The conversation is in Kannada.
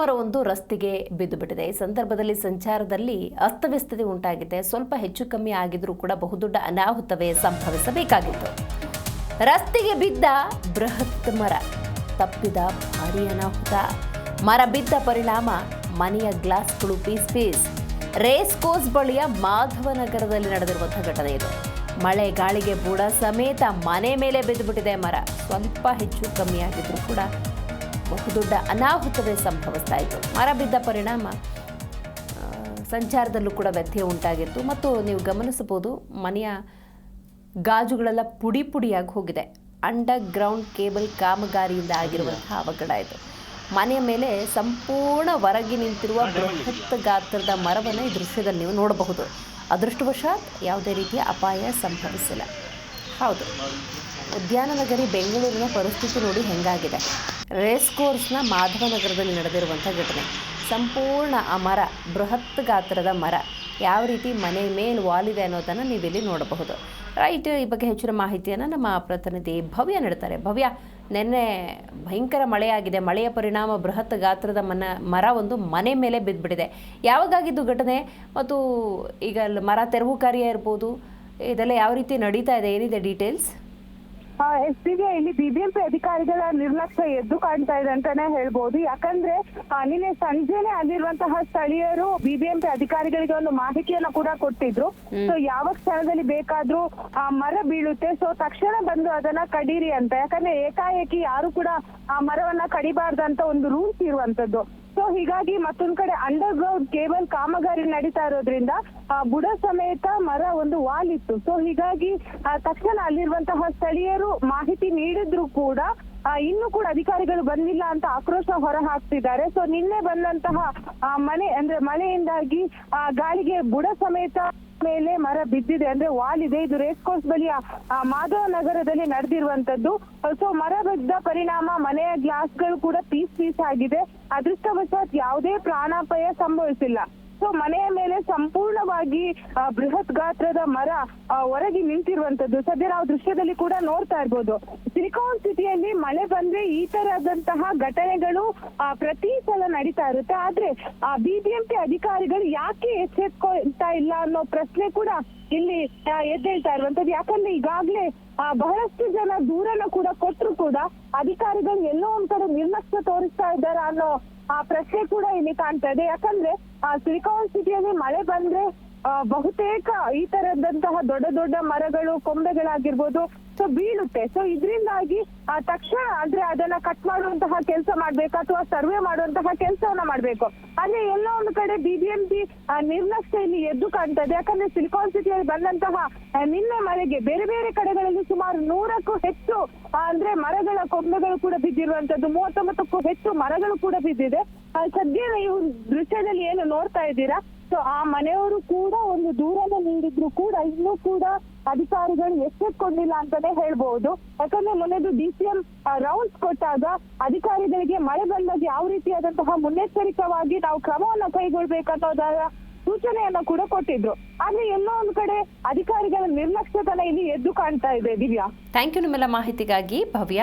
ಮರವೊಂದು ರಸ್ತೆಗೆ ಬಿದ್ದು ಬಿಟ್ಟಿದೆ ಈ ಸಂದರ್ಭದಲ್ಲಿ ಸಂಚಾರದಲ್ಲಿ ಅಸ್ತವ್ಯಸ್ತತೆ ಉಂಟಾಗಿದೆ. ಸ್ವಲ್ಪ ಹೆಚ್ಚು ಕಮ್ಮಿ ಆಗಿದ್ರೂ ಕೂಡ ಬಹುದೊಡ್ಡ ಅನಾಹುತವೇ ಸಂಭವಿಸಬೇಕಾಗಿತ್ತು. ರಸ್ತೆಗೆ ಬಿದ್ದ ಬೃಹತ್ ಮರ ತಪ್ಪಿದ ಭಾರಿ ಅನಾಹುತ. ಮರ ಬಿದ್ದ ಪರಿಣಾಮ ಮನೆಯ ಗ್ಲಾಸ್ಗಳು ಪೀಸ್ ಪೀಸ್. ರೇಸ್ ಕೋರ್ಸ್ ಬಳಿಯ ಮಾಧವನಗರದಲ್ಲಿ ನಡೆದಿರುವಂತಹ ಘಟನೆ ಇದು. ಮಳೆ ಗಾಳಿಗೆ ಬುಡ ಸಮೇತ ಮನೆ ಮೇಲೆ ಬಿದ್ದುಬಿಟ್ಟಿದೆ ಮರ. ಸ್ವಲ್ಪ ಹೆಚ್ಚು ಕಮ್ಮಿ ಆಗಿದ್ರೂ ಕೂಡ ಬಹುದೊಡ್ಡ ಅನಾಹುತವೇ ಸಂಭವಿಸ್ತಾ ಇತ್ತು. ಮರ ಬಿದ್ದ ಪರಿಣಾಮ ಸಂಚಾರದಲ್ಲೂ ಕೂಡ ವ್ಯತ್ಯಯ ಉಂಟಾಗಿತ್ತು. ಮತ್ತು ನೀವು ಗಮನಿಸಬಹುದು, ಮನೆಯ ಗಾಜುಗಳೆಲ್ಲ ಪುಡಿ ಪುಡಿಯಾಗಿ ಹೋಗಿದೆ. ಅಂಡರ್ ಗ್ರೌಂಡ್ ಕೇಬಲ್ ಕಾಮಗಾರಿಯಿಂದ ಆಗಿರುವಂತಹ ಅವಘಡ ಇದು. ಮನೆಯ ಮೇಲೆ ಸಂಪೂರ್ಣ ಹೊರಗೆ ನಿಂತಿರುವ ಬೃಹತ್ ಗಾತ್ರದ ಮರವನ್ನು ಈ ದೃಶ್ಯದಲ್ಲಿ ನೀವು ನೋಡಬಹುದು. ಅದೃಷ್ಟವಶಾತ್ ಯಾವುದೇ ರೀತಿಯ ಅಪಾಯ ಸಂಭವಿಸಿಲ್ಲ. ಹೌದು. ಉದ್ಯಾನನಗರಿ ಬೆಂಗಳೂರಿನ ಪರಿಸ್ಥಿತಿ ನೋಡಿ ಹೆಂಗಾಗಿದೆ. ರೇಸ್ ಕೋರ್ಸ್ನ ಮಾಧವನಗರದಲ್ಲಿ ನಡೆದಿರುವಂಥ ಘಟನೆ. ಸಂಪೂರ್ಣ ಆ ಮರ, ಬೃಹತ್ ಗಾತ್ರದ ಮರ, ಯಾವ ರೀತಿ ಮನೆ ಮೇಲೆ ವಾಲಿದೆ ಅನ್ನೋದನ್ನು ನೀವಿಲ್ಲಿ ನೋಡಬಹುದು. ರೈಟ್, ಈ ಬಗ್ಗೆ ಹೆಚ್ಚಿನ ಮಾಹಿತಿಯನ್ನು ನಮ್ಮ ಪ್ರತಿನಿಧಿ ಭವ್ಯ ನೀಡ್ತಾರೆ. ಭವ್ಯ, ನಿನ್ನೆ ಭಯಂಕರ ಮಳೆಯಾಗಿದೆ. ಮಳೆಯ ಪರಿಣಾಮ ಬೃಹತ್ ಗಾತ್ರದ ಮನ, ಮರ ಒಂದು ಮನೆ ಮೇಲೆ ಬಿದ್ದುಬಿಟ್ಟಿದೆ. ಯಾವಾಗಾಗಿದ್ದು ಘಟನೆ? ಮತ್ತು ಈಗ ಮರ ತೆರವು ಕಾರ್ಯ ಇರ್ಬೋದು? ಇದೆಲ್ಲ ಯಾವ ರೀತಿ ನಡೀತಾ ಇದೆ? ಏನಿದೆ ಡೀಟೇಲ್ಸ್? ಎಸ್ಪಿಗೆ ಇಲ್ಲಿ ಬಿಬಿಎಂಪಿ ಅಧಿಕಾರಿಗಳ ನಿರ್ಲಕ್ಷ್ಯ ಎದ್ದು ಕಾಣ್ತಾ ಇದೆ ಅಂತಾನೆ ಹೇಳ್ಬೋದು. ಯಾಕಂದ್ರೆ ನಿನ್ನೆ ಸಂಜೆನೆ ಅಲ್ಲಿರುವಂತಹ ಸ್ಥಳೀಯರು ಬಿಬಿಎಂಪಿ ಅಧಿಕಾರಿಗಳಿಗೆ ಒಂದು ಮಾಹಿತಿಯನ್ನ ಕೂಡ ಕೊಟ್ಟಿದ್ರು. ಸೊ ಯಾವ ಕ್ಷಣದಲ್ಲಿ ಬೇಕಾದ್ರೂ ಆ ಮರ ಬೀಳುತ್ತೆ. ಸೊ ತಕ್ಷಣ ಬಂದು ಅದನ್ನ ಕಡೀರಿ ಅಂತ. ಯಾಕಂದ್ರೆ ಏಕಾಏಕಿ ಯಾರು ಕೂಡ ಆ ಮರವನ್ನ ಕಡಿಬಾರ್ದಂತ ಒಂದು ರೂಲ್ಸ್ ಇರುವಂತದ್ದು. ಸೊ ಹೀಗಾಗಿ ಮತ್ತೊಂದ್ ಕಡೆ ಅಂಡರ್ ಗ್ರೌಂಡ್ ಕೇಬಲ್ ಕಾಮಗಾರಿ ನಡೀತಾ ಇರೋದ್ರಿಂದ ಬುಡ ಸಮೇತ ಮರ ಒಂದು ವಾಲಿತ್ತು. ಸೊ ಹೀಗಾಗಿ ತಕ್ಷಣ ಅಲ್ಲಿರುವಂತಹ ಸ್ಥಳೀಯರು ಮಾಹಿತಿ ನೀಡಿದ್ರು ಕೂಡ ಇನ್ನು ಕೂಡ ಅಧಿಕಾರಿಗಳು ಬಂದಿಲ್ಲ ಅಂತ ಆಕ್ರೋಶ ಹೊರ ಹಾಕ್ತಿದ್ದಾರೆ ಸೊ ನಿನ್ನೆ ಬಂದಂತಹ ಮನೆ, ಅಂದ್ರೆ ಮಳೆಯಿಂದಾಗಿ ಗಾಳಿಗೆ ಬುಡ ಸಮೇತ ಮೇಲೆ ಮರ ಬಿದ್ದಿದೆ ಅಂದ್ರೆ ವಾಲ್ ಇದೆ. ಇದು ರೇಸ್ ಕೋರ್ಸ್ ಬಳಿ ಮಾಧವ ನಗರದಲ್ಲಿ ನಡೆದಿರುವಂತದ್ದು. ಸೊ ಮರ ಬಿದ್ದ ಪರಿಣಾಮ ಮನೆಯ ಗ್ಲಾಸ್ಗಳು ಕೂಡ ಪೀಸ್ ಪೀಸ್ ಆಗಿದೆ. ಅದೃಷ್ಟವಶಾತ್ ಯಾವುದೇ ಪ್ರಾಣಾಪಾಯ ಸಂಭವಿಸಿಲ್ಲ. ಸೊ ಮನೆಯ ಮೇಲೆ ಸಂಪೂರ್ಣವಾಗಿ ಬೃಹತ್ ಗಾತ್ರದ ಮರ ಹೊರಗೆ ನಿಂತಿರುವಂತದ್ದು. ಸದ್ಯ ನಾವು ದೃಶ್ಯದಲ್ಲಿ ಕೂಡ ನೋಡ್ತಾ ಇರ್ಬೋದು. ಸಿಲಿಕಾನ್ ಸಿಟಿಯಲ್ಲಿ ಮಳೆ ಬಂದ್ರೆ ಈ ತರದಂತಹ ಘಟನೆಗಳು ಪ್ರತಿ ಸಲ ನಡೀತಾ ಇರುತ್ತೆ. ಆದ್ರೆ, ಆ, ಬಿಬಿಎಂಪಿ ಅಧಿಕಾರಿಗಳು ಯಾಕೆ ಎಚ್ಚೆತ್ಕೊಳ್ತಾ ಇಲ್ಲ ಅನ್ನೋ ಪ್ರಶ್ನೆ ಕೂಡ ಇಲ್ಲಿ ಎದ್ದೇಳ್ತಾ ಇರುವಂತದ್ದು. ಯಾಕಂದ್ರೆ ಈಗಾಗ್ಲೇ ಬಹಳಷ್ಟು ಜನ ದೂರನ ಕೂಡ ಅಧಿಕಾರಿಗಳು ಎಲ್ಲೋ ಒಂದ್ ಕಡೆ ನಿರ್ಲಕ್ಷ್ಯ ತೋರಿಸ್ತಾ ಇದ್ದಾರ ಅನ್ನೋ, ಆ, ಪ್ರಶ್ನೆ ಕೂಡ ಇಲ್ಲಿ ಕಾಣ್ತಾ ಇದೆ. ಯಾಕಂದ್ರೆ, ಆ, ಸಿಲಿಕಾನ್ ಸಿಟಿಯಲ್ಲಿ ಮಳೆ ಬಂದ್ರೆ ಬಹುತೇಕ ಈ ತರದಂತಹ ದೊಡ್ಡ ದೊಡ್ಡ ಮರಗಳು, ಕೊಂಬೆಗಳಾಗಿರ್ಬೋದು ಸೊ ಬೀಳುತ್ತೆ. ಸೊ ಇದರಿಂದಾಗಿ ತಕ್ಷಣ ಅಂದ್ರೆ ಅದನ್ನ ಕಟ್ ಮಾಡುವಂತಹ ಕೆಲಸ ಮಾಡ್ಬೇಕು ಅಥವಾ ಸರ್ವೆ ಮಾಡುವಂತಹ ಕೆಲಸವನ್ನ ಮಾಡ್ಬೇಕು. ಆದ್ರೆ ಎಲ್ಲ ಒಂದು ಕಡೆ ಬಿಬಿಎಂಪಿ ನಿರ್ಲಕ್ಷ್ಯ ಇಲ್ಲಿ ಎದ್ದು ಕಾಣ್ತದೆ. ಯಾಕಂದ್ರೆ ಸಿಲಿಕಾನ್ ಸಿಟಿಯಲ್ಲಿ ಬಂದಂತಹ ನಿನ್ನೆ ಮಳೆಗೆ ಬೇರೆ ಬೇರೆ ಕಡೆಗಳಲ್ಲಿ ಸುಮಾರು ನೂರಕ್ಕೂ ಹೆಚ್ಚು ಅಂದ್ರೆ ಮರಗಳ ಕೊಂಬೆಗಳು ಕೂಡ ಬಿದ್ದಿರುವಂತದ್ದು. ಮೂವತ್ತೊಂಬತ್ತಕ್ಕೂ ಹೆಚ್ಚು ಮರಗಳು ಕೂಡ ಬಿದ್ದಿದೆ. ಸದ್ಯ ನೀವು ದೃಶ್ಯದಲ್ಲಿ ಏನು ನೋಡ್ತಾ ಇದ್ದೀರಾ? ಸೊ ಆ ಮನೆಯವರು ಕೂಡ ಒಂದು ದೂರನ ನೀಡಿದ್ರು ಕೂಡ, ಇನ್ನೂ ಕೂಡ ಅಧಿಕಾರಿಗಳು ಎಚ್ಚೆತ್ಕೊಂಡಿಲ್ಲ ಅಂತಾನೆ ಹೇಳ್ಬಹುದು ಯಾಕಂದ್ರೆ ಮೊನ್ನೆದು ಡಿ ಸಿ ಎಂ ರೌಂಡ್ಸ್ ಕೊಟ್ಟಾಗ ಅಧಿಕಾರಿಗಳಿಗೆ ಮಳೆ ಬಂದಾಗ ಯಾವ ರೀತಿಯಾದಂತಹ ಮುನ್ನೆಚ್ಚರಿಕವಾಗಿ ನಾವು ಕ್ರಮವನ್ನ ಕೈಗೊಳ್ಬೇಕನ್ನೋದ ಸೂಚನೆಯನ್ನ ಕೂಡ ಕೊಟ್ಟಿದ್ರು. ಆದ್ರೆ ಎಲ್ಲೋ ಒಂದ್ ಕಡೆ ಅಧಿಕಾರಿಗಳ ನಿರ್ಲಕ್ಷ್ಯತನ ಇಲ್ಲಿ ಎದ್ದು ಕಾಣ್ತಾ ಇದೆ ದಿವ್ಯಾ. ಥ್ಯಾಂಕ್ ಯು ನಿಮ್ಮೆಲ್ಲ ಮಾಹಿತಿಗಾಗಿ ಭವ್ಯ.